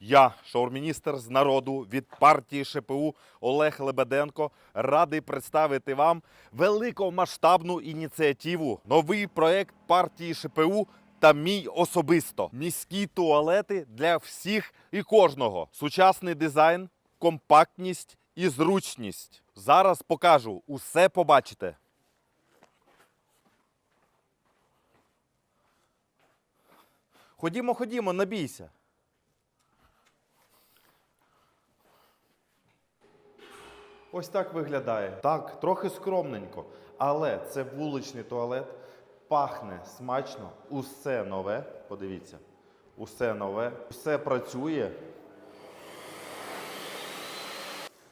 Я, шаурміністр з народу від партії ШПУ Олег Лебеденко, радий представити вам великомасштабну ініціативу, новий проект партії ШПУ та мій особисто. Міські туалети для всіх і кожного. Сучасний дизайн, компактність і зручність. Зараз покажу, усе побачите. Ходімо, ходімо, набійся. Ось так виглядає. Так, трохи скромненько, але це вуличний туалет, пахне смачно, усе нове. Подивіться, усе нове, все працює.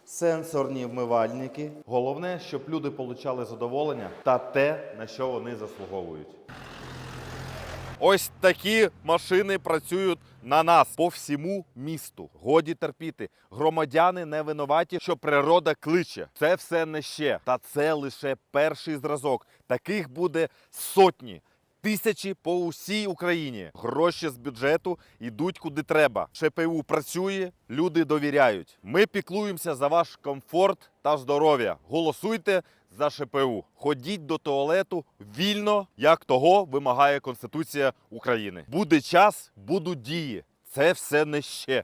Сенсорні вмивальники. Головне, щоб люди отримали задоволення та те, на що вони заслуговують. Ось такі машини працюють на нас по всьому місту. Годі терпіти. Громадяни не винуваті, що природа кличе. Це все не ще. Та це лише перший зразок. Таких буде сотні. Тисячі по усій Україні. Гроші з бюджету йдуть куди треба. ШПУ працює, люди довіряють. Ми піклуємося за ваш комфорт та здоров'я. Голосуйте за ШПУ. Ходіть до туалету вільно, як того вимагає Конституція України. Буде час, будуть дії. Це все не ще.